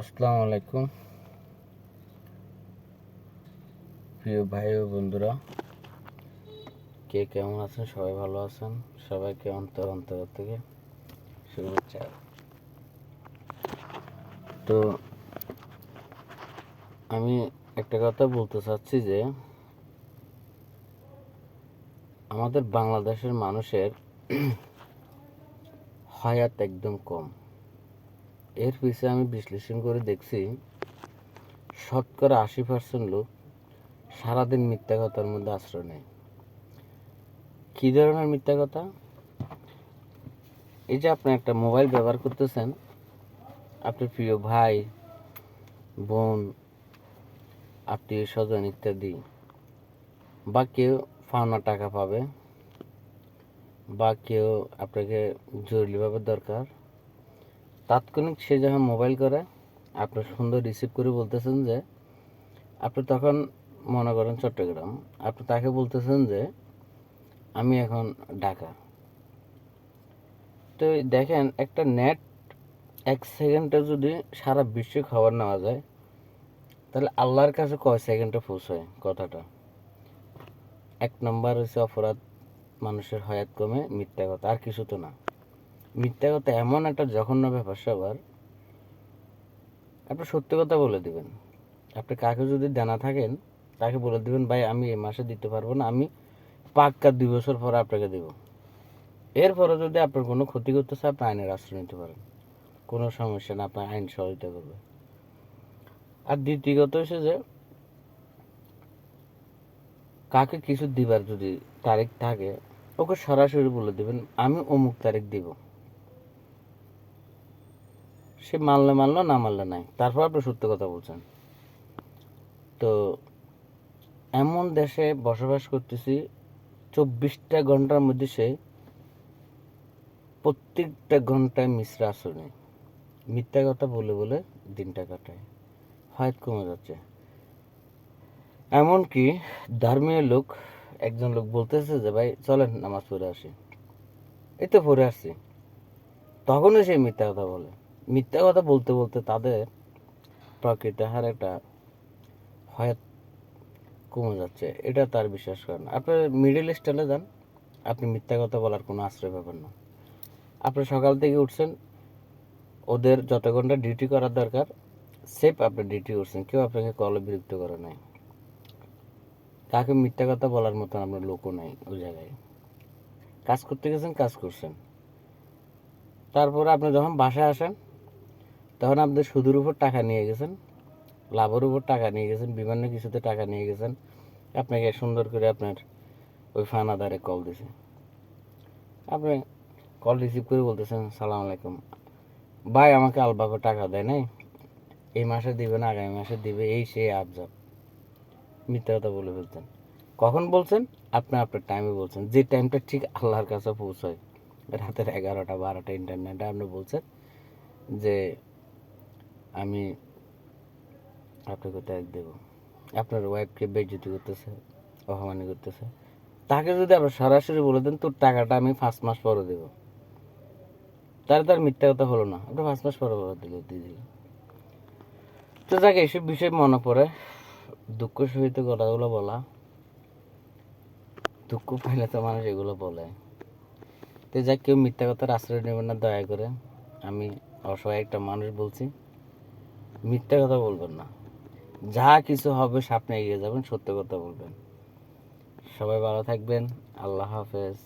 আসসালামু আলাইকুম। প্রিয় ভাই ও বন্ধুরা, কে কেমন আছেন? সবাই ভালো আছেন? সবাইকে অন্তর অন্তর থেকে শুভেচ্ছা। তো আমি একটা কথা বলতে চাচ্ছি যে, আমাদের বাংলাদেশের মানুষের হায়াত একদম কম। এর পিছনে আমি বিশ্লেষণ করে দেখছি, শতকরা আশি পার্সেন্ট লোক সারাদিন মিথ্যা কথার মধ্যে আশ্রয় নেয়। কী ধরনের মিথ্যা কথা? এই যে আপনি একটা মোবাইল ব্যবহার করতেছেন, আপনার প্রিয় ভাই, বোন, আত্মীয় স্বজন ইত্যাদি, বা কেউ পাওনা টাকা পাবে, বা কেউ আপনাকে জরুরিভাবে দরকার তাৎক্ষণিক সে যখন মোবাইল করে, আপনি সুন্দর রিসিভ করে বলতেছেন যে, আপনি তখন মনে করেন চট্টগ্রাম, আপনি তাকে বলতেছেন যে, আমি এখন ঢাকা। তো দেখেন, একটা নেট এক সেকেন্ডে যদি সারা বিশ্বে খবর নেওয়া যায়, তাহলে আল্লাহর কাছে কয় সেকেন্ডে পৌঁছায় কথাটা? এক নম্বর হচ্ছে অপরাধ, মানুষের হয়াত কমে মিথ্যা কথা, আর কিছু তো না। মিথ্যা কথা এমন একটা জঘন্য ব্যাপার সবার। আপনি সত্যি কথা বলে দিবেন। আপনি কাকে যদি জানা থাকেন, তাকে বলে দিবেন, ভাই, আমি এই মাসে দিতে পারব না, আমি পাক্কা দুই বছর পরে আপনাকে দেব। এরপরে যদি আপনার কোনো ক্ষতি করতেছে আপনি আইনের আশ্রয় নিতে পারেন। কোনো সমস্যা না, আপনার আইন সহযোগিতা করবে। আর দ্বিতীয়ত হচ্ছে যে, কাকে কিছু দিবার যদি তারিখ থাকে, ওকে সরাসরি বলে দিবেন, আমি অমুক তারিখ দিব। সে মানলে মানলো, না মানলে নাই। তারপর আপনি সত্য কথা বলছেন। তো এমন দেশে বসবাস করতেছি, চব্বিশটা ঘণ্টার মধ্যে সে প্রত্যেকটা ঘন্টায় মিশ্র আসনে মিথ্যা কথা বলে বলে দিনটা কাটায়। হয়ত কমে যাচ্ছে। এমনকি ধর্মীয় লোক, একজন লোক বলতেছে যে, ভাই, চলেন নামাজ পড়ে আসি। এই তো পড়ে আসছি। তখনও সে মিথ্যা কথা বলে। মিথ্যা কথা বলতে বলতে তাদের প্রকৃতি হার একটা হয়াত কমে যাচ্ছে। এটা তার বিশ্বাস করেন। আপনি মিডিল স্টাইলে যান, আপনি মিথ্যা কথা বলার কোনো আশ্রয় পাবেন না। আপনি সকাল থেকে উঠছেন, ওদের যত ঘণ্টা ডিউটি করার দরকার সেফ আপনি ডিউটি করছেন। কেউ আপনাকে কলে বিরক্ত করে নাই। কাকে মিথ্যা কথা বলার মতন আপনার লোকও নাই ওই জায়গায়। কাজ করতে গেছেন, কাজ করছেন। তারপরে আপনি যখন বাসায় আসেন তখন আপনি সুদের উপর টাকা নিয়ে গেছেন, লাভের উপর টাকা নিয়ে গেছেন, বিভিন্ন কিছুতে টাকা নিয়ে গেছেন। আপনাকে সুন্দর করে আপনার ওই ফানাদারে কল দিছে। আপনি কল রিসিভ করে বলতেছেন, সালাম আলাইকুম। ভাই, আমাকে আলবাকে টাকা দেয় নাই। এই মাসে দিবে না, আগামী মাসে দিবে এই সেই আবজাব মিথ্যা কথা বলে ফেলতেন কখন বলছেন? আপনি আপনার টাইমে বলছেন। যে টাইমটা ঠিক আল্লাহর কাছে পৌঁছায়। রাতের এগারোটা, বারোটা ইন্টারনেটে আপনি বলছেন যে আমি আপনাকে ট্যাগ দেব। আপনার ওয়াইফকে বেজ্জতি করতেছে, অপমানি করতেছে। তাকে যদি আপনি সরাসরি বলে দেন, তোর টাকাটা আমি পাঁচ মাস পরে দেবো। তার তার মিথ্যা কথা হলো না। আপনি পাঁচ মাস পরে পরে দিল দিয়ে দিল তো যাকে এসব বিষয় মনে পড়ে। দুঃখ সহিত কথাগুলো বলা। দুঃখ পাইলে তো মানুষ এগুলো বলে। তো যাক, কেউ মিথ্যা কথার আশ্রয় নেবেন না, দয়া করে। আমি অসহায় একটা মানুষ বলছি। মিথ্যা কথা বলবেন না। যা কিছু হবে সামনে এগিয়ে যাবেন, সত্য কথা বলবেন। সবাই ভালো থাকবেন। আল্লাহ হাফেজ।